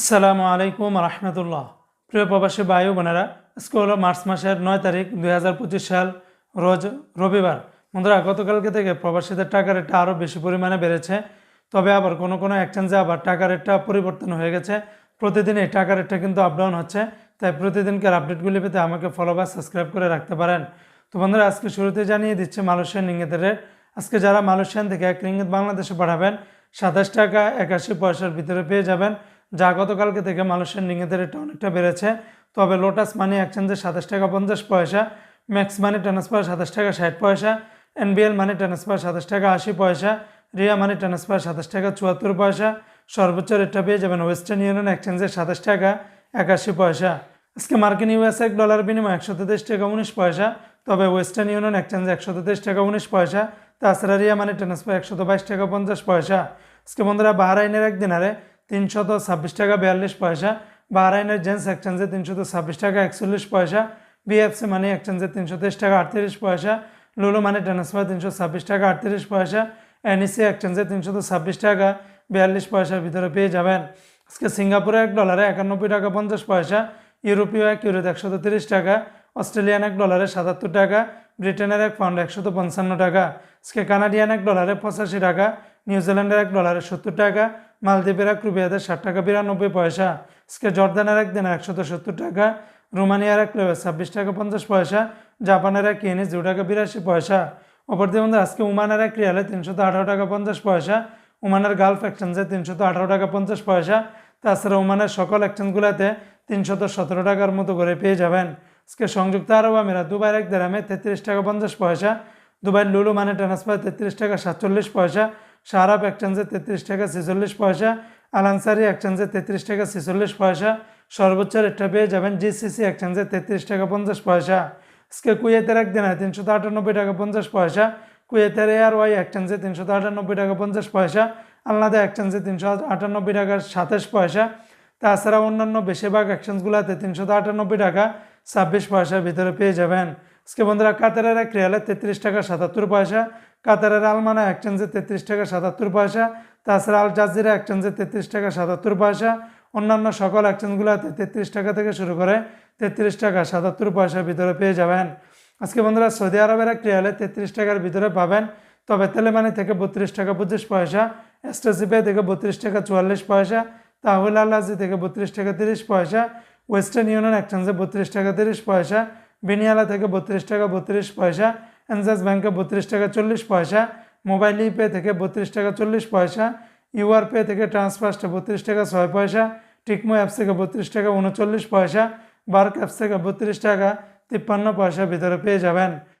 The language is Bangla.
আসসালামু আলাইকুম রহমতুল্লাহ। প্রিয় প্রবাসী বায়ু বোনেরা, আজকে হলো মার্চ মাসের নয় তারিখ দুই হাজার পঁচিশ সাল, রোজ রবিবার। বন্ধুরা, গতকালকে থেকে প্রবাসীদের টাকা রেটটা আরও বেশি পরিমাণে বেড়েছে। তবে আবার কোনো কোনো এক্সচেঞ্জে আবার টাকা রেটটা পরিবর্তন হয়ে গেছে। প্রতিদিন এই টাকা রেটটা কিন্তু আপ ডাউন হচ্ছে। তাই প্রতিদিনকার আপডেটগুলি পেতে আমাকে ফলো বা সাবস্ক্রাইব করে রাখতে পারেন। তো বন্ধুরা, আজকে শুরুতে জানিয়ে দিচ্ছে মালয়েশিয়ান রিঙ্গিতের রেট আজকে যারা মালয়েশিয়ান থেকে এক রিঙ্গিত বাংলাদেশে পাঠাবেন, সাতাশ টাকা একাশি পয়সার ভিতরে পেয়ে যাবেন। যা গতকালকে থেকে মালয়েশিয়ান রিঙ্গিতের রেটটা অনেকটা বেড়েছে। তবে লোটাস মানি এক্সচেঞ্জে সাতাশ টাকা পঞ্চাশ পয়সা ম্যাক্স মানি ট্রান্সফার সাতাশ টাকা ষাট পয়সা এনবিএল মানি ট্রান্সফার সাতাশ টাকা আশি পয়সা রিয়া মানি ট্রান্সফার সাতাশ টাকা চুয়াত্তর পয়সা। সর্বোচ্চ রেটটা পেয়ে যাবেন ওয়েস্টার্ন ইউনিয়ন এক্সচেঞ্জে সাতাশ টাকা একাশি পয়সা। আজকে মার্কিন ইউএস এক ডলার বিনিময় একশো তেইশ টাকা উনিশ পয়সা, তবে ওয়েস্টার্ন ইউনিয়ন এক্সচেঞ্জে একশো তেইশ টাকা উনিশ পয়সা, তাছাড়া রিয়া মানি ট্রান্সফার একশো বাইশ টাকা পঞ্চাশ পয়সা। আজকে বন্ধুরা, বাহরাইনের এক দিনারে তিনশত ছাব্বিশ টাকা, বিয়াল্লিশ পয়সা। বাহরাইনের জেন্স এক্সচেঞ্জে তিনশত ছাব্বিশ টাকা, একচল্লিশ পয়সা। বিএফসি মানি এক্সচেঞ্জে তিনশো তেইশ টাকা, আটত্রিশ পয়সা। লুলু মানি ট্রান্সফার তিনশো ছাব্বিশ টাকা, আটত্রিশ পয়সা। এনইসি এক্সচেঞ্জে তিনশত ছাব্বিশ টাকা, বিয়াল্লিশ পয়সার ভিতরে পেয়ে যাবেন। আজকে সিঙ্গাপুরে এক ডলারে একানব্বই টাকা, পঞ্চাশ পয়সা। ইউরোপীয় এক ইউরোতে একশত তিরিশ টাকা, অস্ট্রেলিয়ান এক ডলারে সাতাত্তর টাকা, ব্রিটেনের এক পাউন্ড একশত পঞ্চান্ন টাকা। আজকে কানাডিয়ান এক ডলারে পঁচাশি টাকা, নিউজিল্যান্ডের এক ডলারে সত্তর টাকা মালদ্বীপের এক রুপিয়াতে ষাট টাকা, বিরানব্বই পয়সা। আজকে জর্দানের এক একশত সত্তর টাকা, রোমানিয়ার এক লেবে ছাব্বিশ টাকা, পঞ্চাশ পয়সা, জাপানের এক ইয়েনিস দু টাকা, বিরাশি পয়সা। অপরদিকে বন্ধু আজকে উমানের এক রিয়ালে তিনশত আঠারো টাকা, পঞ্চাশ পয়সা। ওমানের গালফ এক্সচেঞ্জে তিনশত আঠারো টাকা, পঞ্চাশ পয়সা। তাছাড়া ওমানের সকল এক্সচেঞ্জগুলোতে তিনশত সতেরো টাকার মতো করে পেয়ে যাবেন। আজকে সংযুক্ত আরব আমিরাত, দুবাইয়ের এক দেরামে তেত্রিশ টাকা, পঞ্চাশ পয়সা। দুবাইয়ের লুলু মানে ট্রান্সফার তেত্রিশ টাকা, সাতচল্লিশ পয়সা। শাহরাব এক্সচেঞ্জে তেত্রিশ টাকা ছেচল্লিশ পয়সা আলানসারি এক্সচেঞ্জে তেত্রিশ টাকা ছেচল্লিশ পয়সা, সর্বোচ্চ রেটটা পেয়ে যাবেন জিসিসি এক্সচেঞ্জে তেত্রিশ টাকা পঞ্চাশ পয়সা। আজকে কুয়েতের একদিন হয় তিনশো আটানব্বই টাকা পঞ্চাশ পয়সা, কুয়েতের এয়ার ওয়াই এক্সচেঞ্জে তিনশো আটানব্বই টাকা পঞ্চাশ পয়সা, আলনাদা এক্সচেঞ্জে তিনশো আটানব্বই টাকা সাতাশ পয়সা। তাছাড়া অন্যান্য বেশিরভাগ এক্সচেঞ্জগুলোতে তিনশো আটানব্বই টাকা ছাব্বিশ পয়সার ভিতরে পেয়ে যাবেন। আজকে বন্ধুরা কাতারের এক রিয়ালে তেত্রিশ টাকা সাতাত্তর পয়সা, কাতারের আলমানা এক্সচেঞ্জে তেত্রিশ টাকা সাতাত্তর পয়সা, তাছাড়া আল জাজিরা এক্সচেঞ্জে তেত্রিশ টাকা সাতাত্তর পয়সা, অন্যান্য সকল এক্সচেঞ্জগুলোতে তেত্রিশ টাকা থেকে শুরু করে তেত্রিশ টাকা সাতাত্তর পয়সার ভিতরে পেয়ে যাবেন। আজকে বন্ধুরা সৌদি আরবের এক রিয়ালে তেত্রিশ টাকার ভিতরে পাবেন, তবে তেলেমানি থেকে বত্রিশ টাকা পঁচিশ পয়সা এসটাসিপে থেকে বত্রিশ টাকা চুয়াল্লিশ পয়সা, তাহুল আল্লাজি থেকে বত্রিশ টাকা তিরিশ পয়সা, ওয়েস্টার্ন ইউনিয়ন এক্সচেঞ্জে বত্রিশ টাকা তিরিশ পয়সা বিনিয়ালা থেকে বত্রিশ টাকা বত্রিশ পয়সা, এনজাস ব্যাংকে বত্রিশ টাকা চল্লিশ পয়সা, মোবাইল ইপে থেকে বত্রিশ টাকা চল্লিশ পয়সা, ইউআর পে থেকে ট্রান্সফার্সে বত্রিশ টাকা ছয় পয়সা, টিকমো অ্যাপস থেকে বত্রিশ টাকা উনচল্লিশ পয়সা, বার্ক অ্যাপস থেকে বত্রিশ টাকা তিপ্পান্ন পয়সা ভিতরে পেয়ে যাবেন।